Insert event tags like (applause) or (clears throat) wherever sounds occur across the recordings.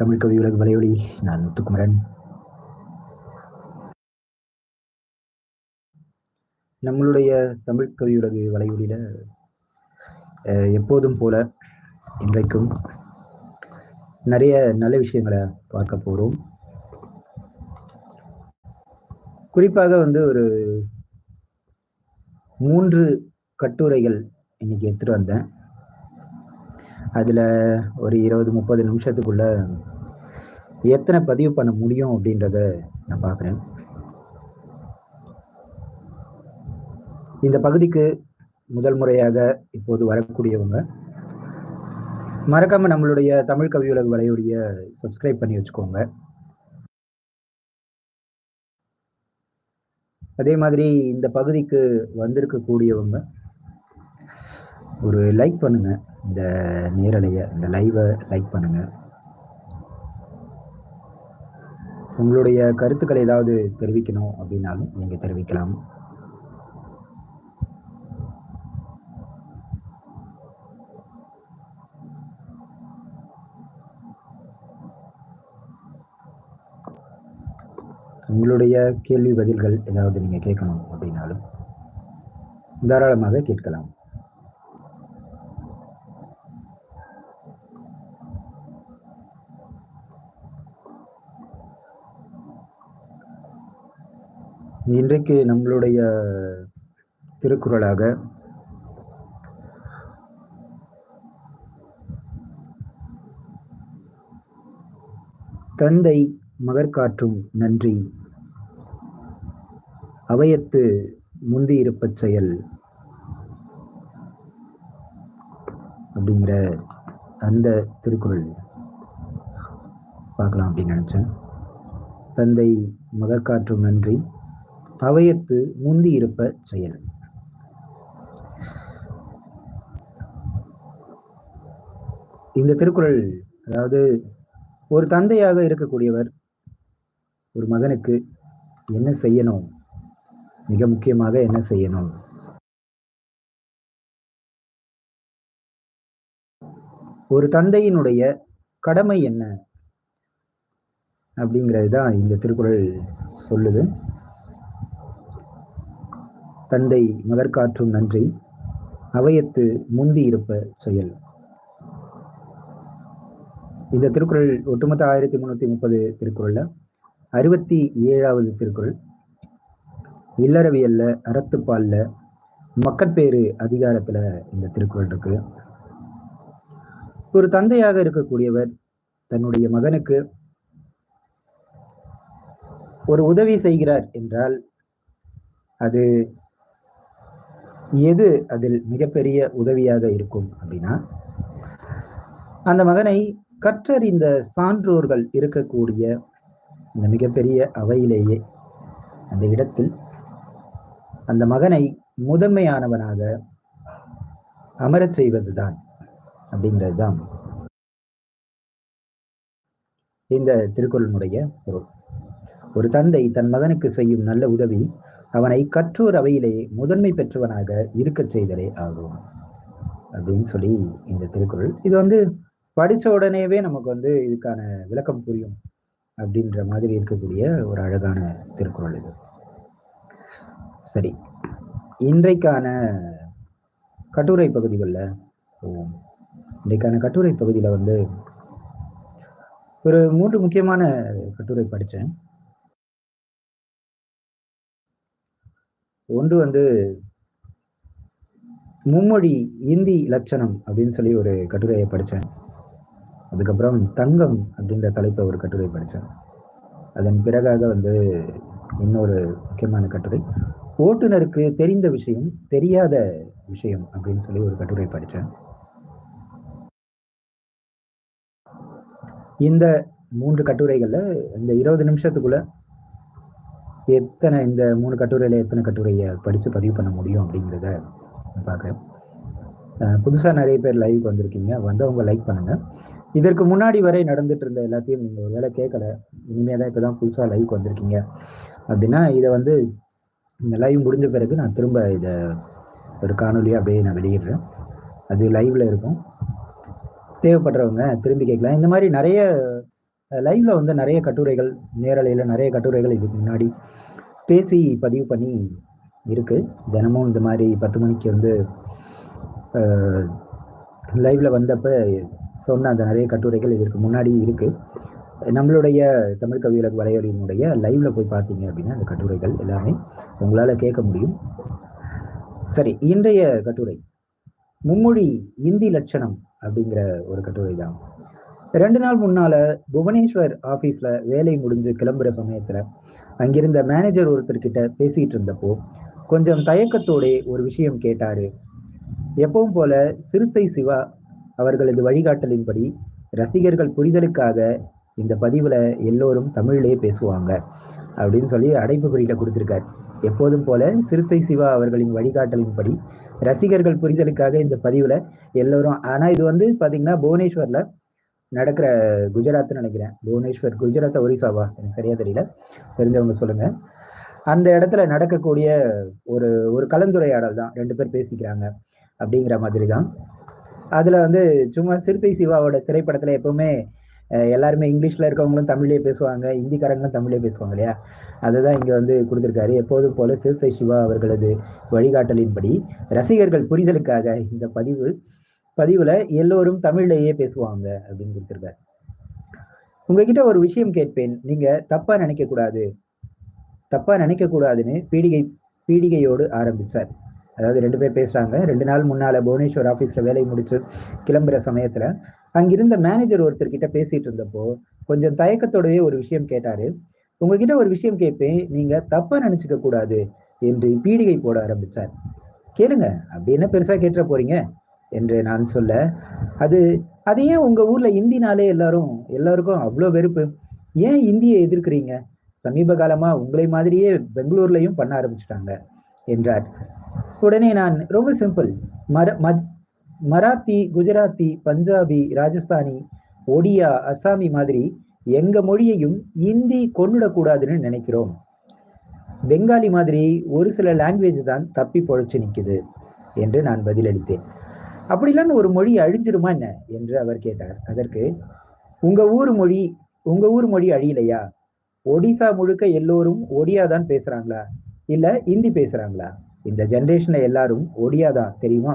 தமிழ் கவி உலக வலையொலி நான் முத்துக்குமரன் நம்மளுடைய தமிழ் கவி உலக வலையொலியில எப்போதும் போல இன்றைக்கும் நிறைய நல்ல விஷயங்களை பார்க்க போறோம். குறிப்பாக வந்து ஒரு மூன்று கட்டுரைகள் இன்னைக்கு எடுத்துட்டு வந்தேன். அதுல ஒரு இருபது முப்பது நிமிஷத்துக்குள்ள எத்தனை பதிவு பண்ண முடியும் அப்படின்றத நான் பார்க்குறேன். இந்த பகுதிக்கு முதல் முறையாக இப்போது வரக்கூடியவங்க மறக்காம நம்மளுடைய தமிழ் கவியுலக வலையுடைய சப்ஸ்கிரைப் பண்ணி வச்சுக்கோங்க. அதே மாதிரி இந்த பகுதிக்கு வந்திருக்கக்கூடியவங்க ஒரு லைக் பண்ணுங்க. இந்த நேரலைய இந்த லைவை லைக் பண்ணுங்க. உங்களுடைய கருத்துக்களை ஏதாவது தெரிவிக்கணும் அப்படின்னாலும் நீங்க தெரிவிக்கலாம். உங்களுடைய கேள்வி பதில்கள் ஏதாவது நீங்க கேட்கணும் அப்படின்னாலும் தாராளமாக கேட்கலாம். இன்றைக்கு நம்மளுடைய திருக்குறளாக தந்தை மகற்காற்றும் நன்றி அவயத்து முந்தி இருப்பச் செயல் அப்படிங்கிற அந்த திருக்குறள். பார்க்கலாம் அப்படின்னு நினைச்சேன். தந்தை மகற்காற்றும் நன்றி. பவயத்து முந்தி இருப்ப செயல் இந்த திருக்குறள் அதாவது ஒரு தந்தையாக இருக்கக்கூடியவர் ஒரு மகனுக்கு என்ன செய்யணும்? மிக முக்கியமாக என்ன செய்யணும்? ஒரு தந்தையினுடைய கடமை என்ன? அப்படிங்கிறது தான் இந்த திருக்குறள் சொல்லுது. தந்தை மகற்காற்றும் நன்றி. அவையத்து முந்தி இருப்ப செயல். இந்த திருக்குறள் ஒட்டுமொத்த ஆயிரத்தி முன்னூத்தி முப்பது திருக்குறள்ல அறுபத்தி ஏழாவது திருக்குறள். இல்லறவியல்ல அறத்துப்பால்ல மக்கட்பேறு அதிகாரத்துல இந்த திருக்குறள் இருக்கு. ஒரு தந்தையாக இருக்கக்கூடியவர் தன்னுடைய மகனுக்கு ஒரு உதவி செய்கிறார் என்றால் அது எது அதில் மிகப்பெரிய உதவியாக இருக்கும் அப்படின்னா அந்த மகனை கற்றறிந்த சான்றோர்கள் இருக்கக்கூடிய இந்த மிகப்பெரிய அவையிலேயே அந்த இடத்தில் அந்த மகனை முதன்மையானவனாக அமரச் செய்வதுதான் அப்படிங்கிறது தான் இந்த திருக்குறளினுடைய பொருள். ஒரு தந்தை தன் மகனுக்கு செய்யும் நல்ல உதவி அவனை கற்றோர் அவையிலே முதன்மை பெற்றவனாக இருக்கச் செய்தலே ஆகும். அப்படின்னு சொல்லி இந்த திருக்குறள். இது வந்து படித்த உடனேவே நமக்கு வந்து இதுக்கான விளக்கம் புரியும் அப்படின்ற மாதிரி இருக்கக்கூடிய ஒரு அழகான திருக்குறள் இது. சரி. இன்றைக்கான கட்டுரை பகுதிகளில் இன்றைக்கான கட்டுரை பகுதியில் வந்து ஒரு மூன்று முக்கியமான கட்டுரை படித்தேன் ஒன்று வந்து மும்மொழி இந்தி இலட்சணம் அப்படின்னு சொல்லி ஒரு கட்டுரையை படித்தேன். அதுக்கப்புறம் தங்கம் அப்படின்ற தலைப்பை ஒரு கட்டுரை படித்தேன். அதன் பிறகாக வந்து இன்னொரு முக்கியமான கட்டுரை ஓட்டுநருக்கு தெரிந்த விஷயம் தெரியாத விஷயம் அப்படின்னு சொல்லி ஒரு கட்டுரை படித்தேன். இந்த மூன்று கட்டுரைகளில் இந்த இருபது நிமிஷத்துக்குள்ள எத்தனை இந்த மூணு கட்டுரையில எத்தனை கட்டுரையை படிச்சு பதிவு பண்ண முடியும் அப்படிங்கிறத பார்க்குறேன். புதுசாக நிறைய பேர் லைவுக்கு வந்திருக்கீங்க. வந்தவங்க லைக் பண்ணுங்க. இதற்கு முன்னாடி வரை நடந்துட்டு இருந்த எல்லாத்தையும் நீங்கள் ஒரு வேலை கேட்கல இனிமே தான் இப்போ தான் புதுசாக லைவுக்கு வந்திருக்கீங்க. அப்படின்னா இதை வந்து இந்த லைவ் முடிஞ்ச பிறகு நான் திரும்ப இதை ஒரு காணொலியாக அப்படியே நான் வெளியிடுறேன். அது லைவ்ல இருக்கும். தேவைப்படுறவங்க திரும்பி கேட்கலாம். இந்த மாதிரி நிறைய லைவ்ல வந்து நிறைய கட்டுரைகள் நேரலையில் நிறைய கட்டுரைகள் இதுக்கு முன்னாடி பேசி பதிவு பண்ணி இருக்கு. தினமும் இந்த மாதிரி பத்து மணிக்கு வந்து லைவ்ல வந்தப்ப சொன்ன அந்த நிறைய கட்டுரைகள் இதற்கு முன்னாடி இருக்கு. நம்மளுடைய தமிழ் கவியலக வலையொலியினுடைய லைவ்ல போய் பார்த்தீங்க அப்படின்னா அந்த கட்டுரைகள் எல்லாமே உங்களால கேட்க முடியும். சரி இன்றைய கட்டுரை மும்மொழி இந்தி லட்சணம் அப்படிங்கிற ஒரு கட்டுரை தான். ரெண்டு நாள் முன்னால புவனேஸ்வர் ஆபீஸ்ல வேலை முடிஞ்சு கிளம்புற சமயத்துல அங்கிருந்த மேனேஜர் ஒருத்தர்கிட்ட பேசிட்டு இருந்தப்போ கொஞ்சம் தயக்கத்தோட ஒரு விஷயம் கேட்டாரு. எப்பவும் போல சிறுத்தை சிவா அவர்களது வழிகாட்டலின்படி ரசிகர்கள் புரிதலுக்காக இந்த பதிவுல எல்லோரும் தமிழிலே பேசுவாங்க அப்படின்னு சொல்லி அடைப்பு குறியில கொடுத்திருக்காரு. எப்போதும் போல சிறுத்தை சிவா அவர்களின் வழிகாட்டலின்படி ரசிகர்கள் புரிதலுக்காக இந்த பதிவுல எல்லோரும் ஆனா இது வந்து பாத்தீங்கன்னா புவனேஸ்வர்ல நடக்கிற குஜராத்னு நினைக்கிறேன். புவனேஸ்வர் குஜராத் ஒரிசாவா? எனக்கு சரியா தெரியல. தெரிஞ்சவங்க சொல்லுங்க. அந்த இடத்துல நடக்கக்கூடிய ஒரு ஒரு கலந்துரையாடல் தான். ரெண்டு பேர் பேசிக்கிறாங்க அப்படிங்கிற மாதிரி தான் அதுல வந்து சும்மா சிறுத்தை சிவாவோட திரைப்படத்துல எப்பவுமே எல்லாருமே இங்கிலீஷ்ல இருக்கவங்களும் தமிழ்லேயே பேசுவாங்க. ஹிந்திக்காரங்களும் தமிழ்லேயே பேசுவாங்க இல்லையா? அதுதான் இங்க வந்து கொடுத்துருக்காரு. எப்போதும் போல சிறுத்தை சிவா அவர்களது வழிகாட்டலின்படி ரசிகர்கள் புரிதலுக்காக இந்த பதிவு பதிவுல எல்லோரும் தமிழ்லேயே பேசுவாங்க அப்படின்னு கொடுத்துருக்காரு. உங்ககிட்ட ஒரு விஷயம் கேட்பேன். நீங்க தப்பா நினைக்க கூடாது. தப்பா நினைக்க கூடாதுன்னு பீடிகை பீடிகையோடு ஆரம்பிச்சார். அதாவது ரெண்டு பேர் பேசுறாங்க. ரெண்டு நாள் முன்னால புவனேஸ்வர் ஆபீஸ்ல வேலை முடிச்சு கிளம்புற சமயத்துல அங்கிருந்த மேனேஜர் ஒருத்தர் கிட்ட பேசிட்டு இருந்தப்போ கொஞ்சம் தயக்கத்தோடவே ஒரு விஷயம் கேட்டாரு. உங்ககிட்ட ஒரு விஷயம் கேட்பேன். நீங்க தப்பா நினைச்சுக்க கூடாது என்று பீடிகை போட ஆரம்பிச்சார். கேளுங்க. அப்படி என்ன பெருசா கேட்டுற போறீங்க? என்று நான் சொல்ல அது அது ஏன் உங்க ஊர்ல இந்தினாலே எல்லாரும் எல்லாருக்கும் அவ்வளோ வெறுப்பு? ஏன் இந்தியை எதிர்க்கிறீங்க? சமீப காலமா உங்களை மாதிரியே பெங்களூர்லையும் பண்ண ஆரம்பிச்சிட்டாங்க என்றார். உடனே நான் ரொம்ப சிம்பிள் மர மராத்தி குஜராத்தி பஞ்சாபி ராஜஸ்தானி ஒடியா அசாமி மாதிரி எங்க மொழியையும் இந்தி கொண்டுடக்கூடாதுன்னு நினைக்கிறோம். பெங்காலி மாதிரி ஒரு சில லாங்குவேஜ் தான் தப்பி பொழைச்சு நிற்குது என்று நான் பதிலளித்தேன். அப்படிலாம் ஒரு மொழி அழிஞ்சிருமா என்ன? என்று அவர் கேட்டார். அதற்கு உங்க ஊர் மொழி உங்க ஊர் மொழி அழியலையா? ஒடிசா முழுக்க எல்லோரும் ஒடியா தான் பேசுறாங்களா? இல்ல இந்தி பேசுறாங்களா? இந்த ஜென்ரேஷன்ல எல்லாரும் ஒடியா தான் தெரியுமா?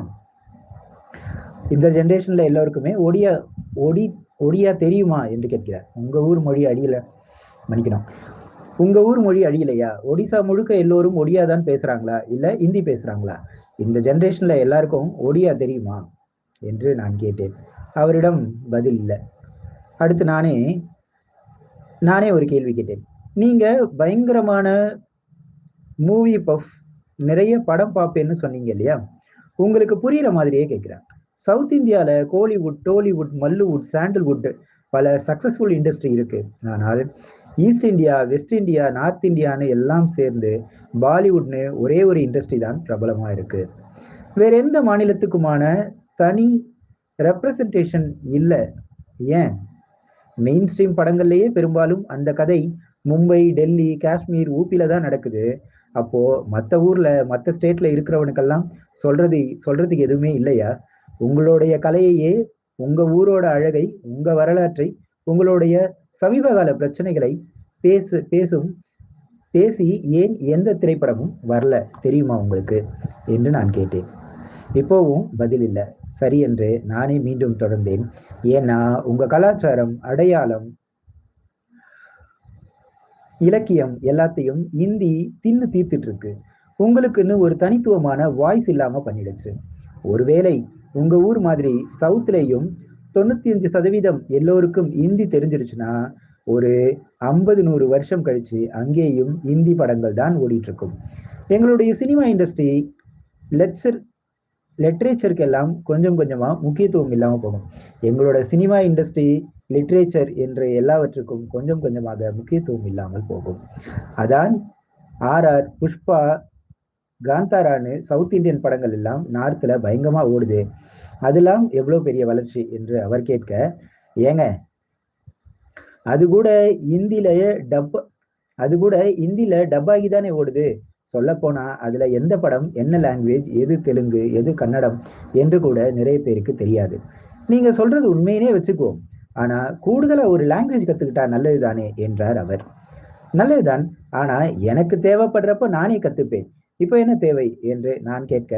இந்த ஜென்ரேஷன்ல எல்லோருக்குமே ஒடியா ஒடி ஒடியா தெரியுமா? என்று கேட்கிறார். உங்க ஊர் மொழி அழியல மன்னிக்கணும். உங்க ஊர் மொழி அழியலையா? ஒடிசா முழுக்க எல்லோரும் ஒடியா தான் பேசுறாங்களா? இல்ல இந்தி பேசுறாங்களா? இந்த ஜென்ரேஷன்ல எல்லாருக்கும் ஒடியா தெரியுமா? என்று நான் கேட்டேன். அவரிடம் பதில் இல்லை. அடுத்து நானே நானே ஒரு கேள்வி கேட்டேன். நீங்க பயங்கரமான மூவி பஃப் நிறைய படம் பார்ப்பேன்னு சொன்னீங்க இல்லையா? உங்களுக்கு புரியுற மாதிரியே கேட்கிறேன். சவுத் இந்தியாவில் கோலிவுட் டோலிவுட் மல்லுவுட் சாண்டில்வுட் பல சக்சஸ்ஃபுல் இண்டஸ்ட்ரி இருக்கு. ஆனால் east India west India north இந்தியான்னு எல்லாம் சேர்ந்து பாலிவுட்னு ஒரே ஒரு இண்டஸ்ட்ரி தான் பிரபலமாக இருக்கு. வேற எந்த மாநிலத்துக்குமான தனி ரெப்ரசன்டேஷன் இல்லை. ஏன்? மெயின் ஸ்ட்ரீம் படங்கள்லேயே பெரும்பாலும் அந்த கதை மும்பை டெல்லி காஷ்மீர் ஊப்பில தான் நடக்குது. அப்போ மற்ற ஊர்ல மற்ற ஸ்டேட்ல இருக்கிறவனுக்கெல்லாம் சொல்றது சொல்றதுக்கு எதுவுமே இல்லையா? உங்களுடைய கலையையே உங்க ஊரோட அழகை உங்க வரலாற்றை உங்களுடைய சமீபகால பிரச்சனைகளை பேசு பேசும் பேசி ஏன் எந்த திரைப்படமும் வரல தெரியுமா உங்களுக்கு? என்று நான் கேட்டேன். இப்போவும் பதில் இல்லை. சரி என்று நானே மீண்டும் தொடர்ந்தேன். ஏன்னா உங்க கலாச்சாரம் அடையாளம் இலக்கியம் எல்லாத்தையும் இந்தி தின்னு தீர்த்துட்டு இருக்கு உங்களுக்குன்னு ஒரு தனித்துவமான வாய்ஸ் இல்லாம பண்ணிடுச்சு. ஒருவேளை உங்க ஊர் மாதிரி சவுத்லேயும் தொண்ணூத்தி அஞ்சு சதவீதம் எல்லோருக்கும் இந்தி தெரிஞ்சிருச்சுன்னா ஒரு ஐம்பது நூறு வருஷம் கழிச்சு அங்கேயும் இந்தி படங்கள் தான் ஓடிட்டு இருக்கும் எங்களுடைய சினிமா இண்டஸ்ட்ரி லெட்சர் லிட்ரேச்சருக்கு எல்லாம் கொஞ்சம் கொஞ்சமா முக்கியத்துவம் இல்லாமல் போகும். எங்களோட சினிமா இண்டஸ்ட்ரி லிட்ரேச்சர் என்ற எல்லாவற்றுக்கும் கொஞ்சம் கொஞ்சமாக முக்கியத்துவம் இல்லாமல் போகும். அதான் ஆர் ஆர் புஷ்பா காந்தாரான்னு சவுத் இந்தியன் படங்கள் எல்லாம் நார்த்தில் பயங்கரமாக ஓடுது. அதெல்லாம் எவ்வளோ பெரிய வளர்ச்சி என்று அவர் கேட்க ஏங்க அது கூட இந்தியிலேயே டப் அது கூட இந்தியில டப்பாகி தானே ஓடுது. சொல்ல போனா அதுல எந்த படம் என்ன லாங்குவேஜ் எது தெலுங்கு எது கன்னடம் என்று கூட நிறைய பேருக்கு தெரியாது. நீங்க சொல்றது உண்மையினே வச்சுக்குவோம் ஆனா கூடுதலா ஒரு லாங்குவேஜ் கத்துக்கிட்டா நல்லது தானே என்றார் அவர். நல்லதுதான். ஆனா எனக்கு தேவைப்படுறப்ப நானே கத்துப்பேன். இப்போ என்ன தேவை என்று நான் கேட்க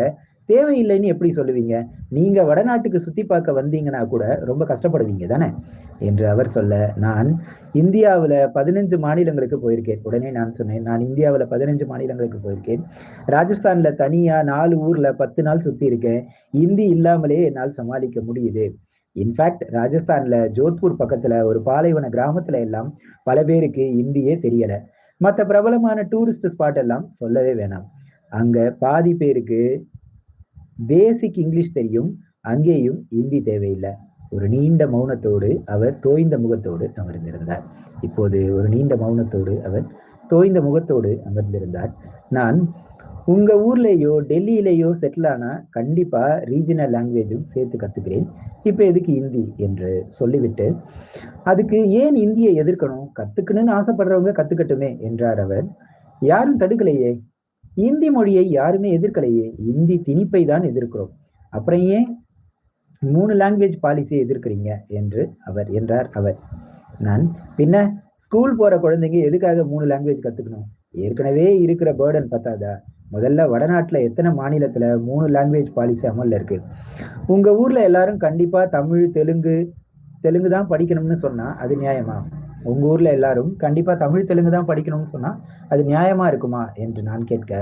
தேவையில்லைன்னு எப்படி சொல்லுவீங்க? நீங்க வடநாட்டுக்கு சுத்தி பார்க்க வந்தீங்கன்னா கூட ரொம்ப கஷ்டப்படுவீங்க தானே? என்று அவர் சொல்ல நான் இந்தியாவில் பதினஞ்சு மாநிலங்களுக்கு போயிருக்கேன். உடனே நான் சொன்னேன் நான் இந்தியாவில் பதினஞ்சு மாநிலங்களுக்கு போயிருக்கேன். ராஜஸ்தான்ல தனியா நாலு ஊர்ல பத்து நாள் சுத்தி இருக்கேன். இந்தி இல்லாமலே என்னால் சமாளிக்க முடியுது. இன்ஃபேக்ட் ராஜஸ்தான்ல ஜோத்பூர் பக்கத்துல ஒரு பாலைவன கிராமத்துல எல்லாம் பல பேருக்கு இந்தியே தெரியல. மற்ற பிரபலமான டூரிஸ்ட் ஸ்பாட் எல்லாம் சொல்லவே வேணாம். அங்க பாதி பேருக்கு பேசிக் இங்கிலீஷ் தெரியும். அங்கேயும் இந்தி தேவையில்லை. ஒரு நீண்ட மௌனத்தோடு அவர் தோய்ந்த முகத்தோடு அமர்ந்திருந்தார். இப்போது ஒரு நீண்ட மௌனத்தோடு அவர் தோய்ந்த முகத்தோடு அமர்ந்திருந்தார். நான் உங்க ஊர்லேயோ டெல்லியிலேயோ செட்டில் ஆனா கண்டிப்பா ரீஜனல் லாங்குவேஜும் சேர்த்து கத்துக்கிறேன். இப்போ எதுக்கு இந்தி என்று சொல்லிவிட்டு அதுக்கு ஏன் இந்தியை எதிர்க்கணும்? கத்துக்கணும்னு ஆசைப்படுறவங்க கத்துக்கட்டுமே என்றார் அவர். யாரும் தடுக்கலையே. இந்தி மொழியை யாருமே எதிர்க்கலையே. இந்தி திணிப்பை தான் எதிர்க்கிறோம். அப்புறம் ஏன் மூணு லாங்குவேஜ் பாலிசியை எதிர்க்கிறீங்க? என்று அவர் என்றார் அவர். நான் பின்ன ஸ்கூல் போற குழந்தைங்க எதுக்காக மூணு லாங்குவேஜ் கத்துக்கணும்? ஏற்கனவே இருக்கிற பேர்டன் பத்தாதா? முதல்ல வடநாட்டில் எத்தனை மாநிலத்தில் மூணு லாங்குவேஜ் பாலிசி அமலில் இருக்கு? உங்கள் ஊரில் எல்லாரும் கண்டிப்பாக தமிழ் தெலுங்கு தெலுங்கு தான் படிக்கணும்னு சொன்னால் அது நியாயமா? உங்க ஊர்ல எல்லாரும் கண்டிப்பா தமிழ் தெலுங்கு தான் படிக்கணும்னு சொன்னா அது நியாயமா இருக்குமா என்று நான் கேட்க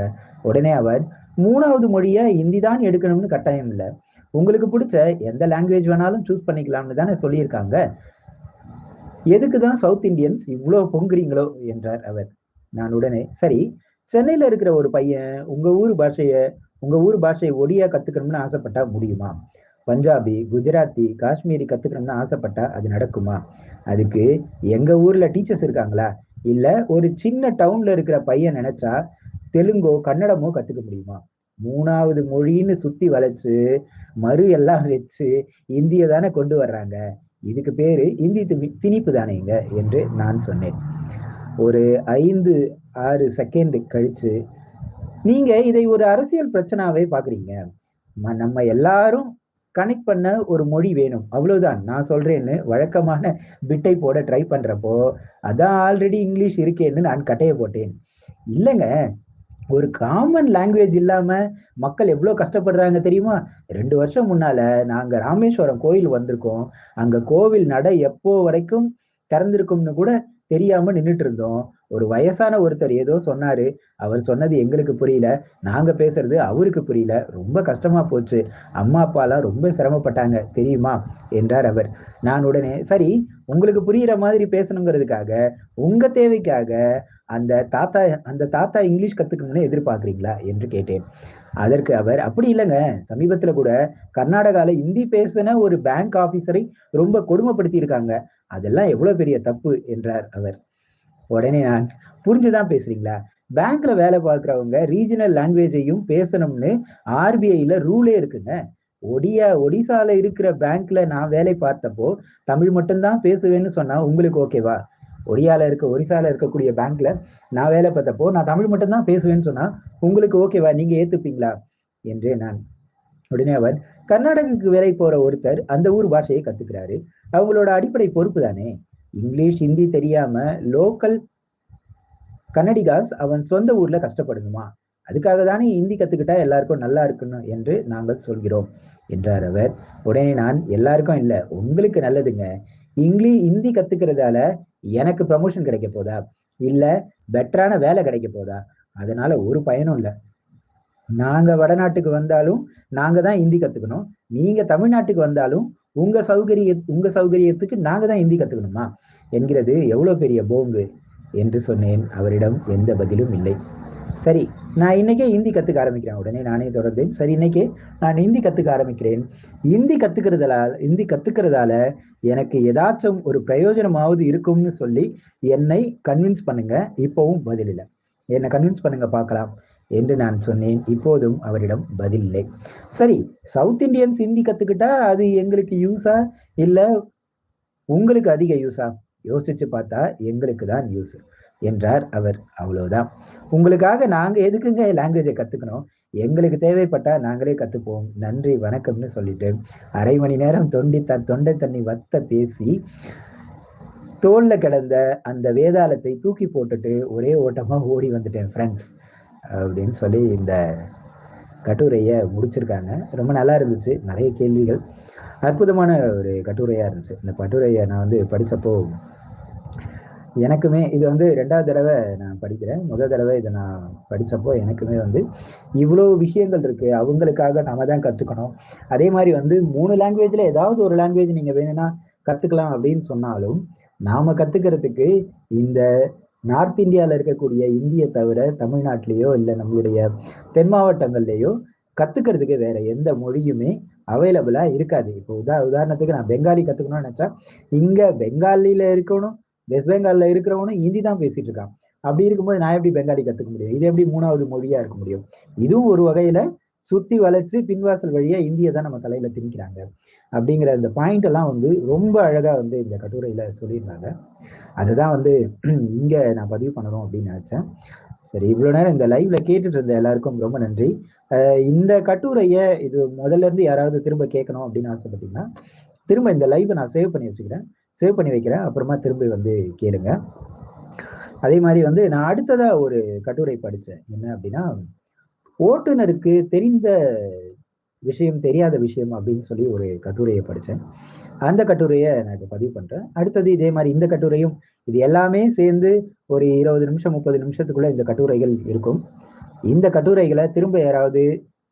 உடனே அவர் மூணாவது மொழியை ஹிந்தி தான் எடுக்கணும்னு கட்டாயம் இல்லை. உங்களுக்கு பிடிச்ச எந்த லாங்குவேஜ் வேணாலும் சூஸ் பண்ணிக்கலாம்னு தானே சொல்லியிருக்காங்க. எதுக்கு தான் சவுத் இந்தியன்ஸ் இவ்வளோ பொங்குறீங்களோ என்றார் அவர். நான் உடனே சரி சென்னையில இருக்கிற ஒரு பையன் உங்க ஊர் பாஷையை உங்க ஊர் பாஷையை ஒடியா கத்துக்கணும்னு ஆசைப்பட்டா முடியுமா? பஞ்சாபி குஜராத்தி காஷ்மீரி கத்துக்கணும்னு ஆசைப்பட்டா அது நடக்குமா? அதுக்கு எங்க ஊர்ல டீச்சர்ஸ் இருக்காங்களா? இல்ல ஒரு சின்ன டவுன்ல இருக்கிற பையன் நினைச்சா தெலுங்கோ கன்னடமோ கத்துக்க முடியுமா? மூணாவது மொழின்னு சுத்தி வளைச்சு மறு எல்லாம் வச்சு இந்திய தானே கொண்டு வர்றாங்க. இதுக்கு பேரு இந்தி திணிப்பு தானேங்க என்று நான் சொன்னேன். ஒரு ஐந்து ஆறு செகண்ட் கழிச்சு நீங்க இதை ஒரு அரசியல் பிரச்சனாவே பாக்குறீங்க. நம்ம எல்லாரும் கனெக்ட் பண்ண ஒரு மொழி வேணும். அவ்வளவுதான். நான் சொல்றேன்னு வழக்கமான பிட்டை போட ட்ரை பண்றப்போ அதான் ஆல்ரெடி இங்கிலீஷ் இருக்கேன்னு நான் கட்டைய போட்டேன். இல்லைங்க. ஒரு காமன் லாங்குவேஜ் இல்லாம மக்கள் எவ்வளோ கஷ்டப்படுறாங்க தெரியுமா? ரெண்டு வருஷம் முன்னால நாங்க ராமேஸ்வரம் கோயில் வந்திருக்கோம். அங்க கோவில் நட எப்போ வரைக்கும் திறந்திருக்கும்னு கூட தெரியாம நின்றுட்டு இருந்தோம். ஒரு வயசான ஒருத்தர் ஏதோ சொன்னாரு அவர் சொன்னது எங்களுக்கு புரியல நாங்க பேசுறது அவருக்கு புரியல ரொம்ப கஷ்டமா போச்சு அம்மா அப்பாலாம் ரொம்ப சிரமப்பட்டாங்க தெரியுமா? என்றார் அவர். நான் உடனே சரி உங்களுக்கு புரியுற மாதிரி பேசணுங்கிறதுக்காக உங்க தேவைக்காக அந்த தாத்தா அந்த தாத்தா இங்கிலீஷ் கத்துக்கணும்னு எதிர்பார்க்குறீங்களா? என்று கேட்டேன். அதற்கு அவர் அப்படி இல்லைங்க சமீபத்துல கூட கர்நாடகாவில் இந்தி பேசின ஒரு பேங்க் ஆபீசரை ரொம்ப கொடுமைப்படுத்தி இருக்காங்க அதெல்லாம் எவ்வளவு பெரிய தப்பு என்றார் அவர். உடனே நான் புரிஞ்சுதான் பேசுறீங்களா? பேங்க்ல வேலை பார்க்குறவங்க ரீஜனல் லாங்குவேஜையும் பேசணும்னு ஆர்பிஐல ரூலே இருக்குங்க. ஒடியா ஒடிசால இருக்கிற பேங்க்ல நான் வேலை பார்த்தப்போ தமிழ் மட்டும்தான் பேசுவேன்னு சொன்னா உங்களுக்கு ஓகேவா ஒடியால இருக்க ஒரிசால இருக்கக்கூடிய பேங்க்ல நான் வேலை பார்த்தப்போ நான் தமிழ் மட்டும்தான் பேசுவேன்னு சொன்னா உங்களுக்கு ஓகேவா நீங்க ஏத்துப்பீங்களா? என்று நான் உடனே அவர் கர்நாடகாவுக்கு வேலை போற ஒருத்தர் அந்த ஊர் பாஷையை கத்துக்கிறாரு. அவங்களோட அடிப்படை பொறுப்பு தானே? இங்கிலீஷ் ஹிந்தி தெரியாம லோக்கல் கன்னடிகாஸ் அவன் சொந்த ஊர்ல கஷ்டப்படணுமா அதுக்காக தானே ஹிந்தி கத்துக்கிட்டா எல்லாருக்கும் நல்லா இருக்கணும் என்று நாங்கள் சொல்கிறோம் என்றார் அவர். உடனே நான் எல்லாருக்கும் இல்லை உங்களுக்கு நல்லதுங்க. இங்கிலீஷ் ஹிந்தி கத்துக்கிறதால எனக்கு ப்ரமோஷன் கிடைக்க போதா? இல்ல பெட்டரான வேலை கிடைக்க போதா? அதனால ஒரு பயனும் இல்லை. நாங்க வடநாட்டுக்கு வந்தாலும் நாங்க தான் ஹிந்தி கத்துக்கணும். நீங்க தமிழ்நாட்டுக்கு வந்தாலும் உங்க சௌகரிய உங்க சௌகரியத்துக்கு நாங்க தான் ஹிந்தி கத்துக்கணுமா? என்கிறது எவ்வளோ பெரிய போங்கு? என்று சொன்னேன். அவரிடம் எந்த பதிலும் இல்லை. சரி நான் இன்னைக்கே ஹிந்தி கற்றுக்க ஆரம்பிக்கிறேன். உடனே நானே தொடர்ந்தேன். சரி இன்னைக்கே நான் ஹிந்தி கற்றுக்க ஆரம்பிக்கிறேன். ஹிந்தி கற்றுக்கிறதால ஹிந்தி கற்றுக்கிறதால எனக்கு ஏதாச்சும் ஒரு பிரயோஜனமாவது இருக்கும்னு சொல்லி என்னை கன்வின்ஸ் பண்ணுங்க. இப்போவும் பதில் இல்லை. என்னை கன்வின்ஸ் பண்ணுங்க பார்க்கலாம் என்று நான் சொன்னேன். இப்போதும் அவரிடம் பதில் இல்லை. சரி சவுத் இந்தியன்ஸ் ஹிந்தி கற்றுக்கிட்டா அது எங்களுக்கு யூஸா இல்லை உங்களுக்கு அதிக யூஸா யோசிச்சு பார்த்தா எங்களுக்கு தான் யூஸ் என்றார் அவர். அவ்வளவுதான். உங்களுக்காக நாங்க எதுக்குங்க லாங்குவேஜை கத்துக்கணும்? எங்களுக்கு தேவைப்பட்டா நாங்களே கத்துப்போம். நன்றி வணக்கம்னு சொல்லிட்டு அரை மணி நேரம் தொண்டி த தொண்டை தண்ணி வத்த பேசி தோல்ல கிடந்த அந்த வேதாளத்தை தூக்கி போட்டுட்டு ஒரே ஓட்டமா ஓடி வந்துட்டேன் ஃப்ரெண்ட்ஸ் அப்படின்னு சொல்லி இந்த கட்டுரையை முடிச்சிருக்காங்க. ரொம்ப நல்லா இருந்துச்சு. நிறைய கேள்விகள். அற்புதமான ஒரு கட்டுரையாக இருந்துச்சு. இந்த கட்டுரையை நான் வந்து படிச்சப்போ எனக்குமே இது வந்து ரெண்டாவது தடவை நான் படிக்கிறேன். முதல் தடவை இதை நான் படித்தப்போ எனக்குமே வந்து இவ்வளோ விஷயங்கள் இருக்கு. அவங்களுக்காக நம்ம தான் கற்றுக்கணும் அதே மாதிரி வந்து மூணு லாங்குவேஜில் ஏதாவது ஒரு லாங்குவேஜ் நீங்கள் வேணும்னா கற்றுக்கலாம் அப்படின்னு சொன்னாலும் நாம் கற்றுக்கிறதுக்கு இந்த நார்த் இந்தியாவில் இருக்கக்கூடிய இந்திய தவிர தமிழ்நாட்டிலேயோ இல்லை நம்மளுடைய தென் மாவட்டங்கள்லேயோ கற்றுக்கிறதுக்கு வேற எந்த மொழியுமே அவைலபிளாக இருக்காது. இப்போ உதா உதாரணத்துக்கு நான் பெங்காலி கற்றுக்கணும்னு நினச்சா இங்கே பெங்காலியில் இருக்கணும் வெஸ்ட் பெங்கால்ல இருக்கிறவனும் ஹிந்தி தான் பேசிட்டு இருக்கான். அப்படி இருக்கும்போது நான் எப்படி பெங்காலி கத்துக்க முடியும்? இது எப்படி மூணாவது மொழியா இருக்க முடியும்? இதுவும் ஒரு வகையில சுத்தி வளைச்சு பின்வாசல் வழியா இந்தியை தான் நம்ம தலையில திணிக்கிறாங்க. அப்படிங்கிற அந்த பாயிண்ட் எல்லாம் வந்து ரொம்ப அழகா வந்து இந்த கட்டுரையில சொல்லியிருந்தாங்க. அதுதான் வந்து (clears throat) இங்க நான் பதிவு பண்ணணும் அப்படின்னு நினைச்சேன். சரி இவ்வளவு நேரம் இந்த லைவ்ல கேட்டுட்டு இருந்த எல்லாருக்கும் ரொம்ப நன்றி. இந்த கட்டுரைய இது முதல்ல இருந்து யாராவது திரும்ப கேட்கணும் அப்படின்னு ஆசைப்பட்டீங்கன்னா திரும்ப இந்த லைவை நான் சேவ் பண்ணி வச்சுக்கிறேன். சேவ் பண்ணி வைக்கிறேன். அப்புறமா திரும்பி வந்து கேளுங்க. அதே மாதிரி வந்து நான் அடுத்ததா ஒரு கட்டுரை படித்தேன் என்ன அப்படின்னா ஓட்டுநருக்கு தெரிந்த விஷயம் தெரியாத விஷயம் அப்படின்னு சொல்லி ஒரு கட்டுரையை படித்தேன் அந்த கட்டுரையை நான் இப்போ பதிவு பண்ணுறேன் அடுத்தது இதே மாதிரி இந்த கட்டுரையும் இது எல்லாமே சேர்ந்து ஒரு இருபது நிமிஷம் முப்பது நிமிஷத்துக்குள்ள இந்த கட்டுரைகள் இருக்கும். இந்த கட்டுரைகளை திரும்ப யாராவது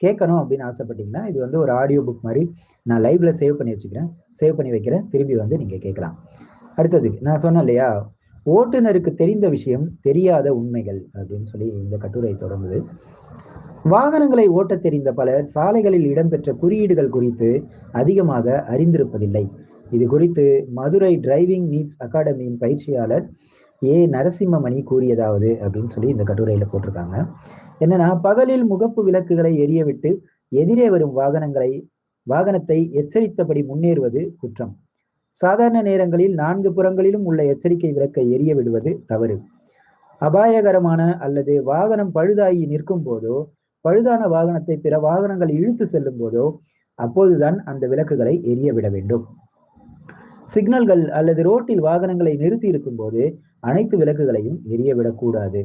கேட்கணும் அப்படின்னு ஆசைப்பட்டீங்கன்னா இது வந்து ஒரு ஆடியோ புக் மாதிரி நான் லைவ்ல சேவ் பண்ணி வச்சுக்கிறேன். சேவ் பண்ணி வைக்கிறேன் திரும்பி வந்து நீங்க கேட்கலாம். அடுத்தது நான் சொன்னேன் இல்லையா? ஓட்டுநருக்கு தெரிந்த விஷயம் தெரியாத உண்மைகள் அப்படின்னு சொல்லி இந்த கட்டுரை தொடங்குது. வாகனங்களை ஓட்ட தெரிந்த பலர் சாலைகளில் இடம்பெற்ற குறியீடுகள் குறித்து அதிகமாக அறிந்திருப்பதில்லை. இது குறித்து மதுரை டிரைவிங் நீட்ஸ் அகாடமியின் பயிற்சியாளர் ஏ. நரசிம்மமணி கூறியதாவது அப்படின்னு சொல்லி இந்த கட்டுரையில போட்டிருக்காங்க. என்னன்னா பகலில் முகப்பு விளக்குகளை எரியவிட்டு எதிரே வரும் வாகனங்களை வாகனத்தை எச்சரித்தபடி முன்னேறுவது குற்றம். சாதாரண நேரங்களில் நான்கு புறங்களிலும் உள்ள எச்சரிக்கை விளக்கை எரிய விடுவது தவறு. அபாயகரமான அல்லது வாகனம் பழுதாகி நிற்கும் போதோ பழுதான வாகனத்தை பிற வாகனங்கள் இழுத்து செல்லும் போதோ அப்போதுதான் அந்த விளக்குகளை எரிய விட வேண்டும். சிக்னல்கள் அல்லது ரோட்டில் வாகனங்களை நிறுத்தி இருக்கும் போது அனைத்து விளக்குகளையும் எரிய விடக்கூடாது.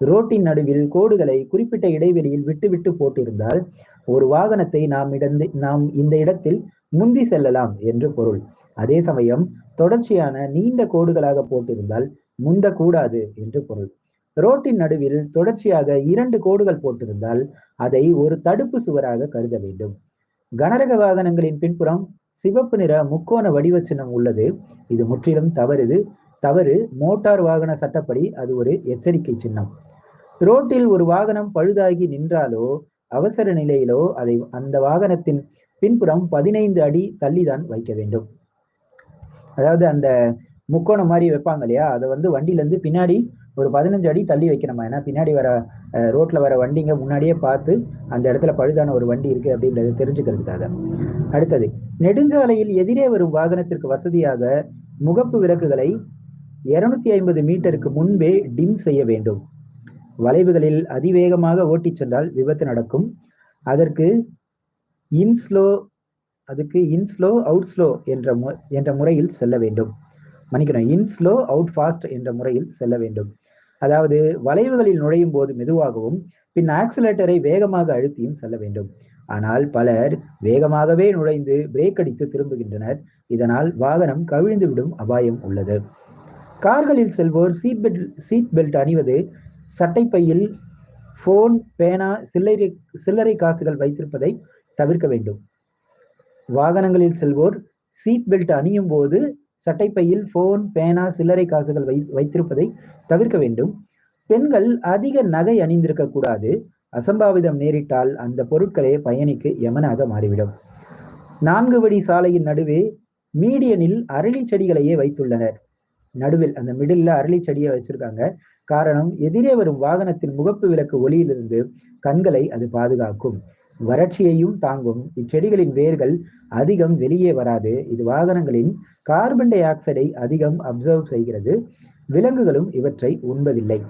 ரோட்டின் நடுவில் கோடுகளை குறிப்பிட்ட இடைவெளியில் விட்டுவிட்டு போட்டிருந்தால் ஒரு வாகனத்தை நாம் இடந்து நாம் இந்த இடத்தில் முந்தி செல்லலாம் என்று பொருள். அதே சமயம் தொடர்ச்சியான நீண்ட கோடுகளாக போட்டிருந்தால் முந்தக்கூடாது என்று பொருள். ரோட்டின் நடுவில் தொடர்ச்சியாக இரண்டு கோடுகள் போட்டிருந்தால் அதை ஒரு தடுப்பு சுவராக கருத வேண்டும். கனரக வாகனங்களின் பின்புறம் சிவப்பு நிற முக்கோண வடிவ சின்னம் உள்ளது. இது முற்றிலும் தவறுது. தவறு மோட்டார் வாகன சட்டப்படி அது ஒரு எச்சரிக்கை சின்னம். ரோட்டில் ஒரு வாகனம் பழுதாகி நின்றாலோ அவசர நிலையிலோ அதை அந்த வாகனத்தின் பின்புறம் பதினைந்து அடி தள்ளிதான் வைக்க வேண்டும். அதாவது அந்த முக்கோணம் மாதிரி வைப்பாங்க இல்லையா? அதை வந்து வண்டியிலேருந்து பின்னாடி ஒரு பதினஞ்சு அடி தள்ளி வைக்கணுமா? ஏன்னா பின்னாடி வர ரோட்டில் வர வண்டிங்க முன்னாடியே பார்த்து அந்த இடத்துல பழுதான ஒரு வண்டி இருக்குது அப்படின்றத தெரிஞ்சுக்கிறதுக்காக. அடுத்தது நெடுஞ்சாலையில் எதிரே வரும் வாகனத்திற்கு வசதியாக முகப்பு விளக்குகளை இருநூத்தி ஐம்பது மீட்டருக்கு முன்பே டிம் செய்ய வேண்டும். வளைவுகளில் அதிவேகமாக ஓட்டிச் சென்றால் விபத்து நடக்கும். அதற்கு இன்ஸ்லோ அதுக்கு இன்ஸ்லோ அவுட் ஸ்லோ என்ற மு என்ற முறையில் செல்ல வேண்டும். மன்னிக்கணும் இன்ஸ்லோ அவுட் ஃபாஸ்ட் என்ற முறையில் செல்ல வேண்டும். அதாவது வளைவுகளில் நுழையும் போது மெதுவாகவும் பின் ஆக்சிலேட்டரை வேகமாக அழுத்தியும் செல்ல வேண்டும். ஆனால் பலர் வேகமாகவே நுழைந்து பிரேக் அடித்து திரும்புகின்றனர். இதனால் வாகனம் கவிழ்ந்து விடும் அபாயம் உள்ளது. கார்களில் செல்வோர் சீட் பெல்ட் சீட் பெல்ட் அணிவது சட்டைப்பையில் ஃபோன் பேனா சில்லறை சில்லறை காசுகள் வைத்திருப்பதை தவிர்க்க வேண்டும். வாகனங்களில் செல்வோர் சீட் பெல்ட் அணியும் போது சட்டைப்பையில் ஃபோன் பேனா சில்லறை காசுகள் வை வைத்திருப்பதை தவிர்க்க வேண்டும். பெண்கள் அதிக நகை அணிந்திருக்க கூடாது. அசம்பாவிதம் நேரிட்டால் அந்த பொருட்களே பயணிக்கு யமனாக மாறிவிடும். நான்கு வழி சாலையின் நடுவே மீடியனில் அரளி செடிகளையே வைத்துள்ளனர். நடுவில் அந்த மிடில்ல அரளி செடியை வச்சிருக்காங்க. காரணம் எதிரே வரும் வாகனத்தின் முகப்பு விளக்கு ஒளியிலிருந்து கண்களை அது பாதுகாக்கும். வறட்சியையும் தாங்கும். இச்செடிகளின் வேர்கள் அதிகம் வெளியே வராது. இது வாகனங்களின் கார்பன் டை ஆக்சைடை அதிகம் அப்சர்வ் செய்கிறது. விலங்குகளும் இவற்றை உண்பதில்லை.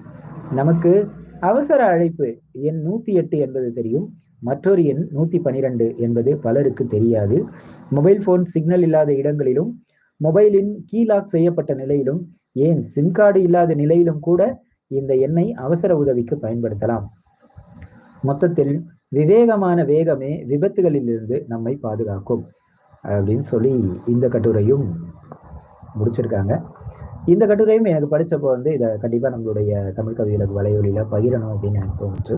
நமக்கு அவசர அழைப்பு எண் நூத்தி எட்டு என்பது தெரியும். மற்றொரு எண் நூத்தி பனிரெண்டு என்பது பலருக்கு தெரியாது. மொபைல் போன் சிக்னல் இல்லாத இடங்களிலும் மொபைலின் கீலாக் செய்யப்பட்ட நிலையிலும் ஏன் சிம் கார்டு இல்லாத நிலையிலும் கூட இந்த எண்ணை அவசர உதவிக்கு பயன்படுத்தலாம். மொத்தத்தில் விவேகமான வேகமே விபத்துகளிலிருந்து நம்மை பாதுகாக்கும் அப்படின்னு சொல்லி இந்த கட்டுரையும் முடிச்சிருக்காங்க. இந்த கட்டுரையும் எனக்கு படிச்சப்போ வந்து இதை கண்டிப்பாக நம்மளுடைய தமிழ் கவிதைகளுக்கு வலையொலியில் பகிரணும் அப்படின்னு எனக்கு தோணுச்சு.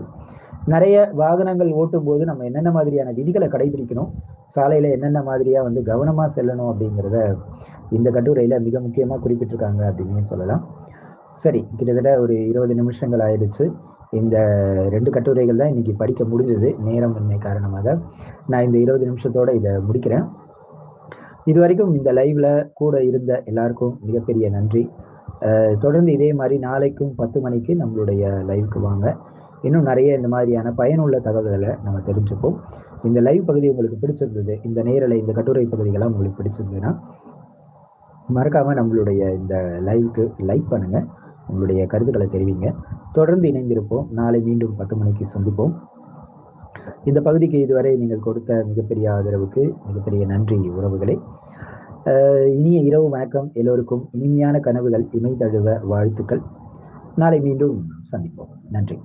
நிறைய வாகனங்கள் ஓட்டும் போது நம்ம என்னென்ன மாதிரியான விதிகளை கடைபிடிக்கணும் சாலையில என்னென்ன மாதிரியா வந்து கவனமாக செல்லணும் அப்படிங்கிறத இந்த கட்டுரையில மிக முக்கியமா குறிப்பிட்டிருக்காங்க அப்படின்னு சொல்லலாம். சரி கிட்டத்தட்ட ஒரு இருபது நிமிஷங்கள் ஆயிடுச்சு. இந்த ரெண்டு கட்டுரைகள் தான் இன்னைக்கு படிக்க முடிஞ்சது நேரம் இன்மை காரணமாக. நான் இந்த இருபது நிமிஷத்தோட இதை முடிக்கிறேன். இது வரைக்கும் இந்த லைவ்ல கூட இருந்த எல்லாருக்கும் மிகப்பெரிய நன்றி. தொடர்ந்து இதே மாதிரி நாளைக்கும் பத்து மணிக்கு நம்மளுடைய லைவுக்கு வாங்க. இன்னும் நிறைய இந்த மாதிரியான பயனுள்ள தகவல்களை நம்ம தெரிஞ்சுப்போம். இந்த லைவ் பகுதி உங்களுக்கு பிடிச்சிருந்தது இந்த நேரலை இந்த கட்டுரை பகுதிகளாக உங்களுக்கு பிடிச்சிருந்ததுன்னா மறக்காம நம்மளுடைய இந்த லைவுக்கு லைக் பண்ணுங்க. உங்களுடைய கருத்துக்களை தெரிவிங்க. தொடர்ந்து இணைந்திருப்போம். நாளை மீண்டும் பத்து மணிக்கு சந்திப்போம். இந்த பகுதிக்கு இதுவரை நீங்கள் கொடுத்த மிகப்பெரிய ஆதரவுக்கு மிகப்பெரிய நன்றி உறவுகளே. இனிய இரவு வணக்கம். எல்லோருக்கும் இனிமையான கனவுகள் இமை தழுவ வாழ்த்துக்கள். நாளை மீண்டும் சந்திப்போம். நன்றி.